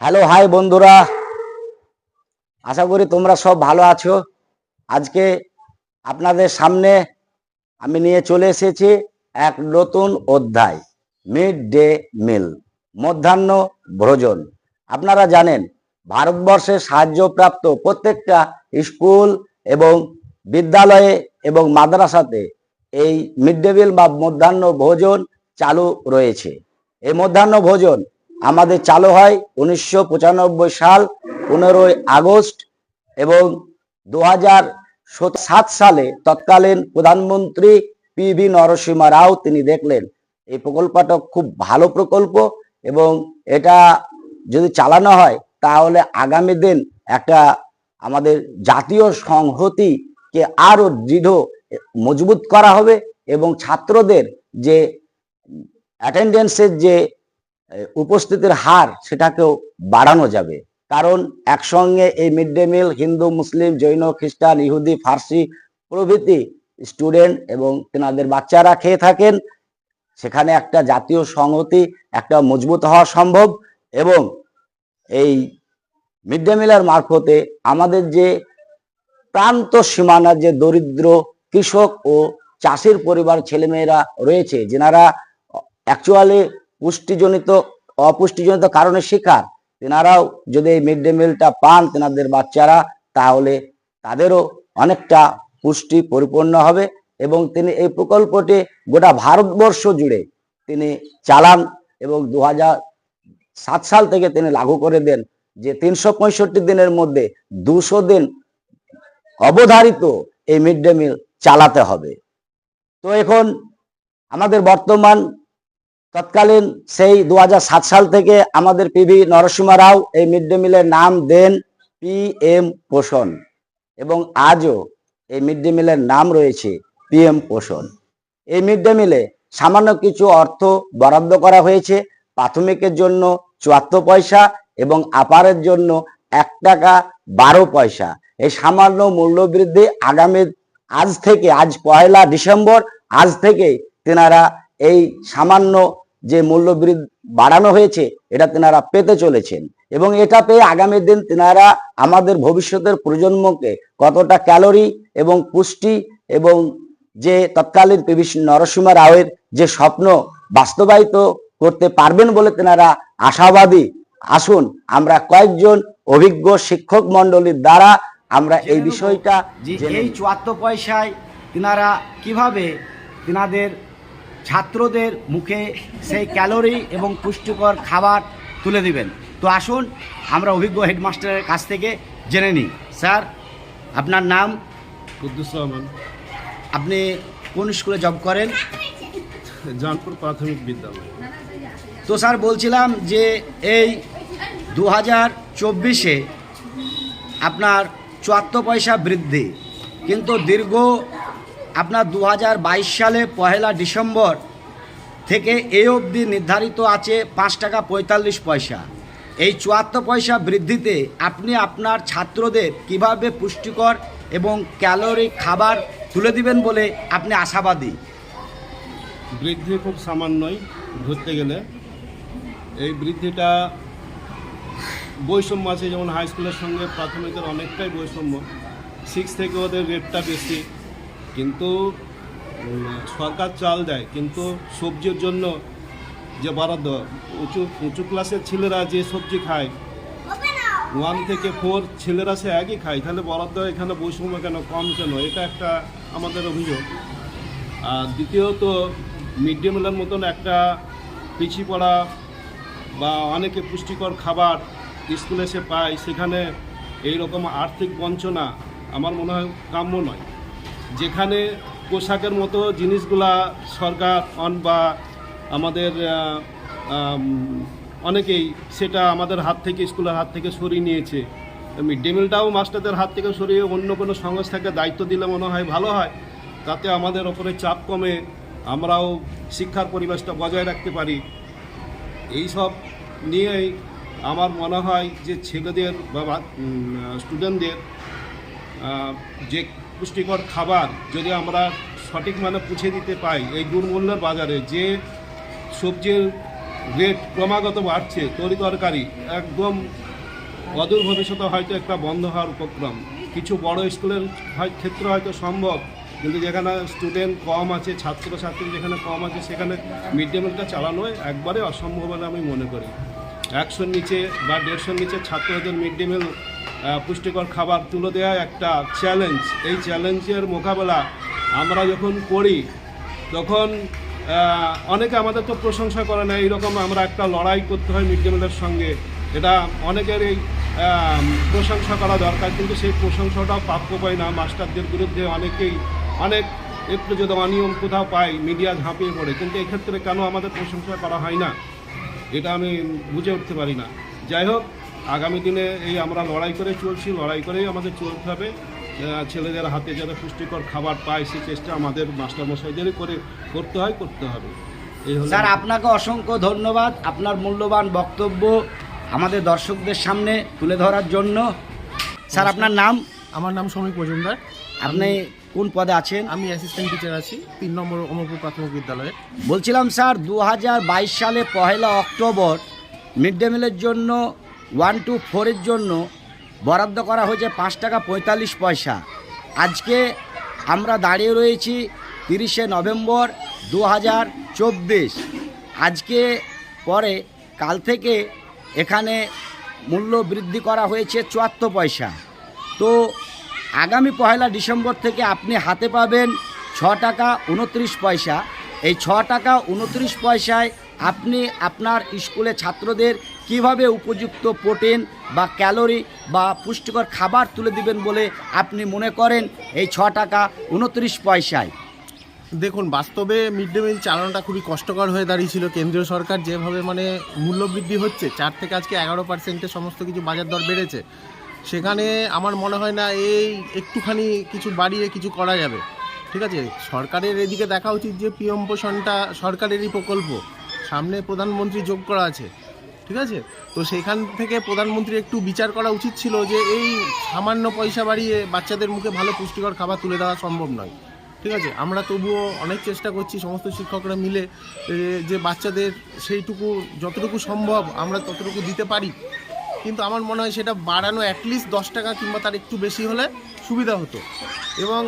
Hello hi বন্ধুরা। আশা করি তোমরা সব ভালো আছো। আজকে আপনাদের সামনে আমি নিয়ে চলে এসেছি এক নতুন অধ্যায় মিড ডে মিল মধ্যাহ্ন ভোজন। আপনারা জানেন, ভারতবর্ষে সাহায্যপ্রাপ্ত প্রত্যেকটা স্কুল এবং বিদ্যালয়ে এবং মাদ্রাসাতে এই মিড ডে মিল বা মধ্যাহ্ন ভোজন চালু রয়েছে। এই মধ্যাহ্ন ভোজন আমাদের চালু হয় উনিশশো পঁচানব্বই সাল পনেরোই আগস্ট এবং দু সাত সালে তৎকালীন প্রধানমন্ত্রী পি ভি নরসিংহ রাও তিনি দেখলেন, এই প্রকল্পটা খুব ভালো প্রকল্প এবং এটা যদি চালানো হয় তাহলে আগামী দিন একটা আমাদের জাতীয় সংহতিকে আরও দৃঢ়, মজবুত করা হবে এবং ছাত্রদের যে অ্যাটেন্ডেন্সের যে উপস্থিতির হার সেটাকেও বাড়ানো যাবে। কারণ একসঙ্গে এই মিড ডে মিল, হিন্দু, মুসলিম, জৈন, খ্রিস্টান, ইহুদি, ফার্সি প্রভৃতি স্টুডেন্ট এবং তেনাদের বাচ্চারা খেয়ে থাকেন। সেখানে একটা জাতীয় সংহতি, একটা মজবুত হওয়া সম্ভব এবং এই মিড ডে মিলের মারফতে আমাদের যে প্রান্ত সীমানার যে দরিদ্র কৃষক ও চাষির পরিবার ছেলেমেয়েরা রয়েছে, যেনারা অ্যাকচুয়ালি পুষ্টিজনিত, অপুষ্টিজনিত কারণে শিকার। তেনারাও যদি এই মিড ডে মিলটা পান তেনাদের বাচ্চারা, তাহলে তাদেরও অনেকটা পুষ্টি পরিপূর্ণ হবে এবং তিনি এই প্রকল্পটি গোটা ভারতবর্ষ জুড়ে তিনি চালান এবং দু সাত সাল থেকে তিনি লাগু করে দেন যে তিনশো পঁয়ষট্টি দিনের মধ্যে দুশো দিন অবধারিত এই মিড ডে মিল চালাতে হবে। তো এখন আমাদের বর্তমান তৎকালীন সেই দু হাজার সাত সাল থেকে আমাদের পিভি নরসিংহ রাও এই মিড ডে মিলের নাম দেন পি এম পোষণ। এবং আজও এই মিড ডে মিলের নাম রয়েছে পি এম পোষণ। এই মিড ডে মিলে সামান্য কিছু অর্থ বরাদ্দ করা হয়েছে প্রাথমিকের জন্য চুয়াত্তর পয়সা এবং আপারের জন্য এক টাকা বারো পয়সা। এই সামান্য মূল্য বৃদ্ধি আগামী আজ থেকে, আজ পয়লা ডিসেম্বর, আজ থেকে তেনারা এই সামান্য যে মূল্য বৃদ্ধি বাড়ানো হয়েছে এটা তেনারা পেতে চলেছেন। এবং এটা পেয়ে আগামী দিন তেনারা আমাদের ভবিষ্যতের প্রজন্মকে কতটা ক্যালোরি এবং পুষ্টি এবং যে তৎকালীন পিভি নরসিংহ রাওয়ের যে স্বপ্ন বাস্তবায়িত করতে পারবেন বলে তেনারা আশাবাদী। আসুন আমরা কয়েকজন অভিজ্ঞ শিক্ষক মণ্ডলীর দ্বারা আমরা এই বিষয়টা যে এই চুয়াত্তর পয়সায় তিনারা কীভাবে তিনাদের ছাত্রদের মুখে সেই ক্যালোরি এবং পুষ্টিকর খাবার তুলে দিবেন। তো আসুন আমরা অভিজ্ঞ হেডমাস্টারের কাছ থেকে জেনে নিই। স্যার আপনার নাম? কুদ্দুস রহমান। আপনি কোন স্কুলে জব করেন? জানপুর প্রাথমিক বিদ্যালয়। তো স্যার বলছিলাম যে এই দু হাজার চব্বিশে আপনার চুয়াত্তর পয়সা বৃদ্ধি কিন্তু দীর্ঘ আপনার দু হাজার বাইশ সালে পহেলা ডিসেম্বর থেকে এই অবধি নির্ধারিত আছে পাঁচ টাকা পঁয়তাল্লিশ পয়সা। এই চুয়াত্তর পয়সা বৃদ্ধিতে আপনি আপনার ছাত্রদের কীভাবে পুষ্টিকর এবং ক্যালোরি খাবার তুলে দিবেন বলে আপনি আশাবাদী? বৃদ্ধি খুব সামান্যই ধরতে গেলে। এই বৃদ্ধিটা বৈষম্য আছে, যেমন হাই স্কুলের সঙ্গে প্রাথমিকের অনেকটাই বৈষম্য। সিক্স থেকে ওদের রেটটা বেশি। কিন্তু সরকার চাল দেয়, কিন্তু সবজির জন্য যে বরাদ্দ, উঁচু উঁচু ক্লাসের ছেলেরা যে সবজি খায় ওয়ান থেকে ফোর ছেলেরা সে একই খায়, তাহলে বরাদ্দ এখানে বৈষম্য কেন, কম কেন? এটা একটা আমাদের অভিযোগ। আর দ্বিতীয়ত মিড ডে মিলের মতন একটা পিছিয়ে পড়া বা অনেকে পুষ্টিকর খাবার স্কুলে সে পায়, সেখানে এই রকম আর্থিক বঞ্চনা আমার মনে হয় কাম্য নয়। যেখানে পোশাকের মতো জিনিসগুলা সরকার অন বা আমাদের অনেকেই সেটা আমাদের হাত থেকে, স্কুলের হাত থেকে সরিয়ে নিয়েছে। মিড ডে মিলটাও মাস্টারদের হাত থেকে সরিয়ে অন্য কোনো সংস্থাকে দায়িত্ব দিলে মনে হয় ভালো হয়। তাতে আমাদের ওপরে চাপ কমে, আমরাও শিক্ষার পরিবেশটা বজায় রাখতে পারি। এই সব নিয়েই আমার মনে হয় যে ছেলেদের বা স্টুডেন্টদের যে পুষ্টিকর খাবার যদি আমরা সঠিক মানে পুছে দিতে পাই এই দুর্মূল্যের বাজারে, যে সবজির রেট ক্রমাগত বাড়ছে, তরি তরকারি একদম অদূর ভবিষ্যতে হয়তো একটা বন্ধ হওয়ার উপক্রম। কিছু বড় স্কুলের ক্ষেত্রে হয়তো সম্ভব, কিন্তু যেখানে স্টুডেন্ট কম আছে, ছাত্রছাত্রী যেখানে কম আছে, সেখানে মিড ডে মিলটা চালানো একবারে অসম্ভব বলে আমি মনে করি। একশোর নিচে বা দেড়শোর নিচে ছাত্রদের মিড ডে মিল পুষ্টিকর খাবার তুলে দেওয়া একটা চ্যালেঞ্জ এই চ্যালেঞ্জের মোকাবেলা আমরা যখন করি, তখন অনেকে আমাদের তো প্রশংসা করে না, এইরকম আমরা একটা লড়াই করতে হয় মিড ডে মিলের সঙ্গে। এটা অনেকের এই প্রশংসা করা দরকার, কিন্তু সেই প্রশংসাটাও প্রাপ্য পায় না। মাস্টারদের বিরুদ্ধে অনেকেই অনেক একটু যদি অনিয়ম কোথাও পাই, মিডিয়া ঝাঁপিয়ে পড়ে। কিন্তু এক্ষেত্রে কেন আমাদের প্রশংসা করা হয় না? এটা আমি বুঝে উঠতে পারি না। যাই হোক আগামী দিনে এই আমরা লড়াই করে চলছি লড়াই করেই আমাদের চলতে হবে। ছেলেদের হাতে যাতে পুষ্টিকর খাবার পায় সেই চেষ্টা আমাদের মাস্টারমশাইদেরই করে করতে হয় করতে হবে। এই স্যার আপনাকে অসংখ্য ধন্যবাদ। আপনার মূল্যবান বক্তব্য আমাদের দর্শকদের সামনে তুলে ধরার জন্য। স্যার আপনার নাম? আমার নাম সমীক মজুমদার। আপনি কোন পদে আছেন? আমি অ্যাসিস্ট্যান্ট টিচার আছি তিন নম্বর অমরপুর প্রাথমিক বিদ্যালয়ে। বলছিলাম স্যার দু হাজার বাইশ সালে পহেলা অক্টোবর মিড ডে মিলের জন্য ওয়ান টু ফোরের জন্য বরাদ্দ করা হয়েছে পাঁচ টাকা পঁয়তাল্লিশ পয়সা। আজকে আমরা দাঁড়িয়ে রয়েছি তিরিশে নভেম্বর দু হাজার চব্বিশ। আজকে পরে কাল থেকে এখানে মূল্য বৃদ্ধি করা হয়েছে চুয়াত্তর পয়সা। তো আগামী পয়লা ডিসেম্বর থেকে আপনি হাতে পাবেন ছ টাকা উনত্রিশ পয়সা। এই ছ টাকা উনত্রিশ পয়সায় আপনি আপনার স্কুলে ছাত্রদের কীভাবে উপযুক্ত প্রোটিন বা ক্যালোরি বা পুষ্টিকর খাবার তুলে দিবেন বলে আপনি মনে করেন? এই ছ টাকা উনত্রিশ পয়সায়। দেখুন, বাস্তবে মিড ডে মিল চালানোটা খুবই কষ্টকর হয়ে দাঁড়িয়েছিল। কেন্দ্রীয় সরকার যেভাবে মানে মূল্যবৃদ্ধি হচ্ছে, চার থেকে আজকে এগারো পার্সেন্টে সমস্ত কিছু বাজার দর বেড়েছে, সেখানে আমার মনে হয় না এই একটুখানি কিছু বাড়িয়ে কিছু করা যাবে। ঠিক আছে? সরকারের এদিকে দেখা উচিত যে পিএম পোষণটা সরকারেরই প্রকল্প। সামনে প্রধানমন্ত্রী যোগ করা আছে, ঠিক আছে? তো সেখান থেকে প্রধানমন্ত্রী একটু বিচার করা উচিত ছিল যে এই সামান্য পয়সা বাড়িয়ে বাচ্চাদের মুখে ভালো পুষ্টিকর খাবার তুলে দেওয়া সম্ভব নয়, ঠিক আছে? আমরা তবুও অনেক চেষ্টা করছি সমস্ত শিক্ষকরা মিলে যে বাচ্চাদের সেইটুকু, যতটুকু সম্ভব আমরা ততটুকু দিতে পারি। কিন্তু আমার মনে হয় সেটা বাড়ানো অ্যাটলিস্ট দশ টাকা কিংবা তার একটু বেশি হলে সুবিধা হতো। এবং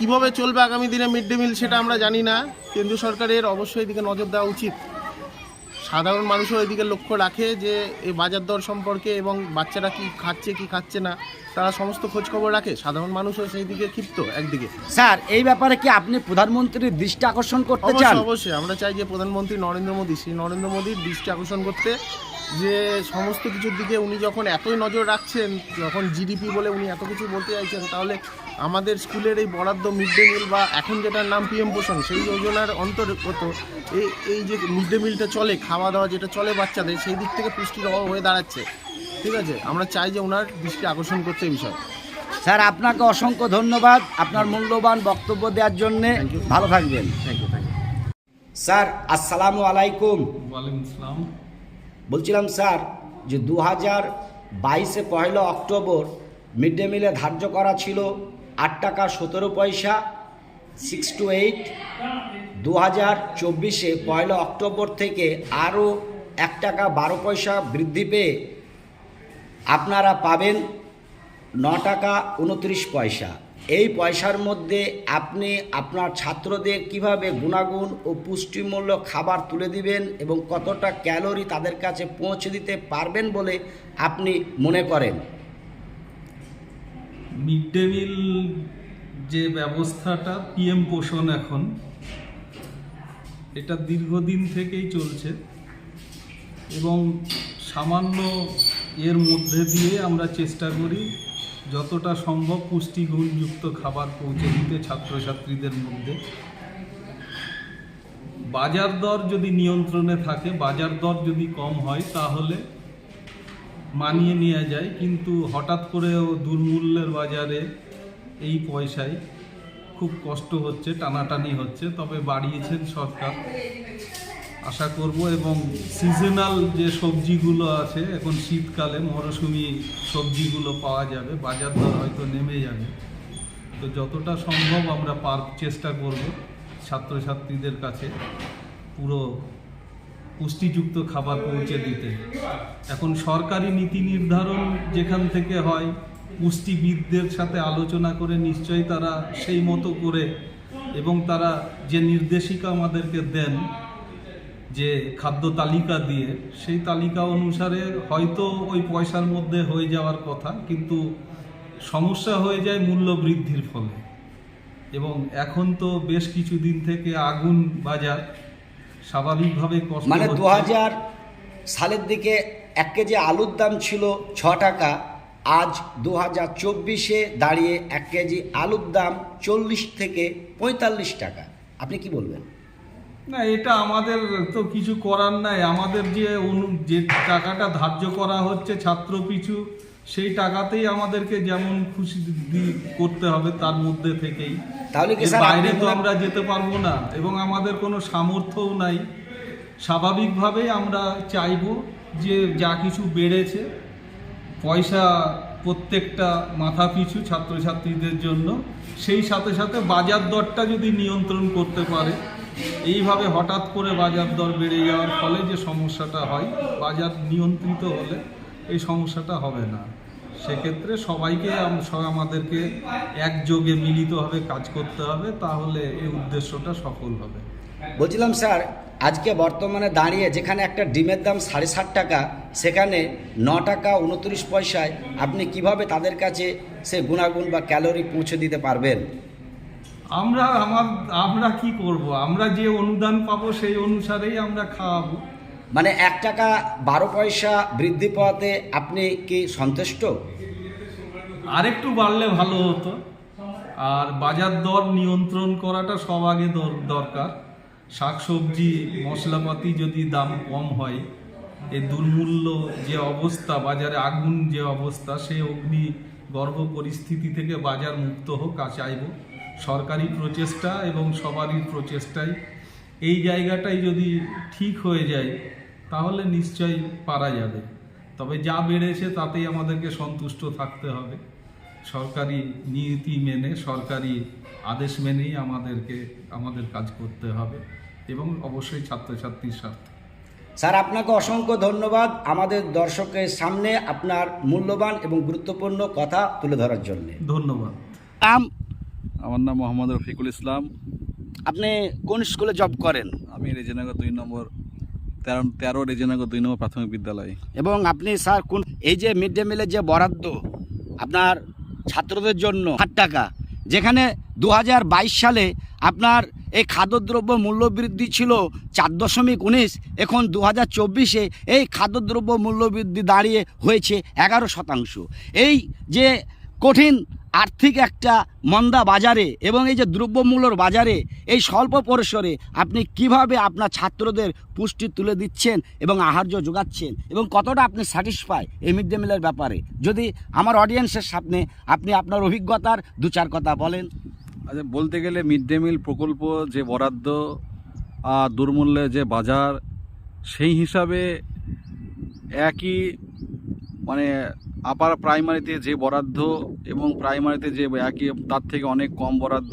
কীভাবে চলবে আগামী দিনে মিড ডে মিল সেটা আমরা জানি না। কেন্দ্রীয় সরকারের অবশ্যই এদিকে নজর দেওয়া উচিত। সাধারণ মানুষও এদিকে লক্ষ্য রাখে যে এই বাজার দর সম্পর্কে এবং বাচ্চারা কি খাচ্ছে কি খাচ্ছে না তারা সমস্ত খোঁজখবর রাখে। সাধারণ মানুষও সেই দিকে ক্ষিপ্ত একদিকে। স্যার এই ব্যাপারে কি আপনি প্রধানমন্ত্রীর দৃষ্টি আকর্ষণ করতে চান? অবশ্যই। আমরা চাই যে প্রধানমন্ত্রী নরেন্দ্র মোদী শ্রী নরেন্দ্র মোদীর দৃষ্টি আকর্ষণ করতে যে সমস্ত কিছুর দিকে উনি যখন এতই নজর রাখছেন যখন জিডিপি বলে উনি এত কিছু বলতে চাইছেন তাহলে আমাদের স্কুলের এই বরাদ্দ মিড ডে মিল বা এখন যেটার নাম পিএম পোষণ সেই যোজনার অন্তর্গত এই এই যে মিড ডে মিলটা চলে খাওয়া দাওয়া যেটা চলে বাচ্চাদের সেই দিক থেকে পুষ্টির অভাব হয়ে দাঁড়াচ্ছে। ঠিক আছে? আমরা চাই যে ওনার দৃষ্টি আকর্ষণ করতে এই বিষয়ে। স্যার আপনাকে অসংখ্য ধন্যবাদ আপনার মূল্যবান বক্তব্য দেওয়ার জন্যে. ভালো থাকবেন। Thank you thank you sir আসসালামু আলাইকুম। ওয়ালাইকুম আসসালাম। বলছিলাম, স্যার, যে দু হাজার বাইশে পয়লা অক্টোবর মিড ডে মিলে ধার্য করা ছিল আট টাকা সতেরো পয়সা সিক্স টু এইট দু হাজার চব্বিশে পয়লা অক্টোবর থেকে আরও এক টাকা বারো পয়সা বৃদ্ধি পেয়ে আপনারা পাবেন ন টাকা উনত্রিশ পয়সা। এই পয়সার মধ্যে আপনি আপনার ছাত্রদের কীভাবে গুণাগুণ ও পুষ্টিমূল্য খাবার তুলে দিবেন এবং কতটা ক্যালোরি তাদের কাছে পৌঁছে দিতে পারবেন বলে আপনি মনে করেন? মিড ডে মিল যে ব্যবস্থাটা পিএম পোষণ এখন, এটা দীর্ঘদিন থেকেই চলছে এবং সামান্য এর মধ্যে দিয়ে আমরা চেষ্টা করি যতটা সম্ভব পুষ্টিগুণযুক্ত খাবার পৌঁছে দিতে ছাত্রছাত্রীদের মধ্যে। বাজার দর যদি নিয়ন্ত্রণে থাকে, বাজার দর যদি কম হয়, তাহলে মানিয়ে নেওয়া যায়। কিন্তু হঠাৎ করেও দুর্মূল্যের বাজারে এই পয়সায় খুব কষ্ট হচ্ছে, টানাটানি হচ্ছে। তবে বাড়িয়েছেন সরকার। আশা করব এবং সিজনাল যে সবজিগুলো আছে, এখন শীতকালে মরশুমি সবজিগুলো পাওয়া যাবে, বাজার দর হয়তো নেমে যাবে। তো যতটা সম্ভব আমরা পার, চেষ্টা করব ছাত্রছাত্রীদের কাছে পুরো পুষ্টিযুক্ত খাবার পৌঁছে দিতে। এখন সরকারি নীতি নির্ধারণ যেখান থেকে হয়, পুষ্টিবিদদের সাথে আলোচনা করে নিশ্চয়ই তারা সেই মতো করে এবং তারা যে নির্দেশিকা আমাদেরকে দেন যে খাদ্য তালিকা দিয়ে সেই তালিকা অনুসারে হয়তো ওই পয়সার মধ্যে হয়ে যাওয়ার কথা কিন্তু সমস্যা হয়ে যায় মূল্য বৃদ্ধির ফলে। এবং এখন তো বেশ কিছু দিন থেকে আগুন বাজার স্বাভাবিকভাবে মানে দু হাজার সালের দিকে এক কেজি আলুর দাম ছিল ছ টাকা আজ দু হাজার চব্বিশে দাঁড়িয়ে এক কেজি আলুর দাম চল্লিশ থেকে পঁয়তাল্লিশ টাকা। আপনি কি বলবেন? না এটা আমাদের তো কিছু করার নাই। আমাদের যে অনু যে টাকাটা ধার্য করা হচ্ছে ছাত্র পিছু সেই টাকাতেই আমাদেরকে যেমন খুশি করতে হবে তার মধ্যে থেকেই। তাহলে বাইরে তো আমরা যেতে পারব না এবং আমাদের কোনো সামর্থ্যও নাই। স্বাভাবিকভাবেই আমরা চাইব যে যা কিছু বেড়েছে পয়সা প্রত্যেকটা মাথা পিছু ছাত্রছাত্রীদের জন্য সেই সাথে সাথে বাজার দরটা যদি নিয়ন্ত্রণ করতে পারে এইভাবে হঠাৎ করে বাজার দর বেড়ে যাওয়ার ফলে যে সমস্যাটা হয়, বাজার নিয়ন্ত্রিত হলে এই সমস্যাটা হবে না। সেক্ষেত্রে সবাইকে আম- সব আমাদেরকে একযোগে মিলিতভাবে কাজ করতে হবে, তাহলে এই উদ্দেশ্যটা সফল হবে। বলছিলাম স্যার, আজকে বর্তমানে দাঁড়িয়ে যেখানে একটা ডিমের দাম সাড়ে ষাট টাকা, সেখানে ন টাকা উনত্রিশ পয়সায় আপনি কীভাবে তাদের কাছে সে গুণাগুণ বা ক্যালোরি পৌঁছে দিতে পারবেন? আমরা আমার আমরা কি করব? আমরা যে অনুদান পাবো সেই অনুসারেই আমরা খাওয়াবো। মানে এক টাকা বারো পয়সা বৃদ্ধি পাওয়াতে আপনি কি সন্তুষ্ট? আরেকটু বাড়লে ভালো হতো। আর বাজার দর নিয়ন্ত্রণ করাটা সব আগে দর- দরকার। শাকসবজি মশলাপাতি যদি দাম কম হয় এ দুর্মূল্য যে অবস্থা বাজারে আগুন যে অবস্থা সেই অগ্নি গর্ভ পরিস্থিতি থেকে বাজার মুক্ত হোক চাইব। সরকারি প্রচেষ্টা এবং সবারই প্রচেষ্টায় এই জায়গাটাই যদি ঠিক হয়ে যায় তাহলে নিশ্চয়ই পারা যাবে। তবে যা বেড়েছে তাতেই আমাদেরকে সন্তুষ্ট থাকতে হবে। সরকারি নীতি মেনে সরকারি আদেশ মেনেই আমাদেরকে আমাদের কাজ করতে হবে এবং অবশ্যই ছাত্রছাত্রীর স্বার্থে। স্যার আপনাকে অসংখ্য ধন্যবাদ আমাদের দর্শকের সামনে আপনার মূল্যবান এবং গুরুত্বপূর্ণ কথা তুলে ধরার জন্য। ধন্যবাদ। আমার নাম মোহাম্মদ রফিকুল ইসলাম। আপনি কোন স্কুলে জব করেন? আমি রেজিনগর দুই নম্বর তেরো তেরো রেজিনগর দুই নম্বর প্রাথমিক বিদ্যালয়। এবং আপনি স্যার কোন এই যে মিড ডে মিলের যে বরাদ্দ আপনার ছাত্রদের জন্য ষাট টাকা যেখানে দু হাজার বাইশ সালে আপনার এই খাদ্যদ্রব্য মূল্যবৃদ্ধি ছিল চার দশমিক উনিশ এখন দু হাজার চব্বিশে এই খাদ্যদ্রব্য মূল্যবৃদ্ধি দাঁড়িয়ে হয়েছে এগারো শতাংশ। এই যে কঠিন আর্থিক একটা মন্দা বাজারে এবং এই যে দ্রব্যমূল্যর বাজারে এই স্বল্প পরিসরে আপনি কীভাবে আপনার ছাত্রদের পুষ্টি তুলে দিচ্ছেন এবং আহার্য যোগাচ্ছেন এবং কতটা আপনি স্যাটিসফাই এই মিড ডে মিলের ব্যাপারে? যদি আমার অডিয়েন্সের সামনে আপনি আপনার অভিজ্ঞতার দু চার কথা বলেন। আচ্ছা বলতে গেলে মিড ডে মিল প্রকল্প যে বরাদ্দ দুর্মূল্যে যে বাজার, সেই হিসাবে একই মানে আপার প্রাইমারিতে যে বরাদ্দ এবং প্রাইমারিতে যে একই, তার থেকে অনেক কম বরাদ্দ।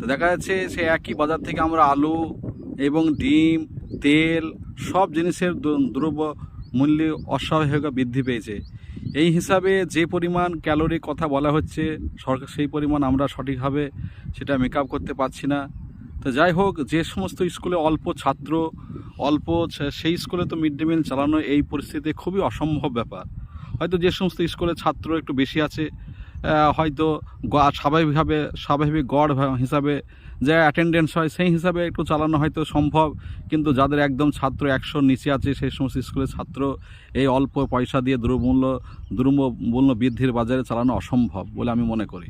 তো দেখা যাচ্ছে সে একই বাজার থেকে আমরা আলু এবং ডিম, তেল সব জিনিসের দ্র- দ্রব্য মূল্য অস্বাভাবিক বৃদ্ধি পেয়েছে। এই হিসাবে যে পরিমাণ ক্যালোরি কথা বলা হচ্ছে, সরকার সেই পরিমাণ আমরা সঠিকভাবে সেটা মেকআপ করতে পারছি না। তো যাই হোক, যে সমস্ত স্কুলে অল্প ছাত্র, অল্প সেই স্কুলে তো মিড ডে মিল চালানো এই পরিস্থিতিতে খুবই অসম্ভব ব্যাপার। হয়তো যে সমস্ত স্কুলে ছাত্র একটু বেশি আছে হয়তো স্বাভাবিকভাবে, স্বাভাবিক গড় হিসাবে যে অ্যাটেন্ডেন্স হয় সেই হিসাবে একটু চালানো হয়তো সম্ভব, কিন্তু যাদের একদম ছাত্র একশোর নিচে আছে, সেই সমস্ত স্কুলের ছাত্র এই অল্প পয়সা দিয়ে দুর্মূল্য দুর্মূল্য বৃদ্ধির বাজারে চালানো অসম্ভব বলে আমি মনে করি।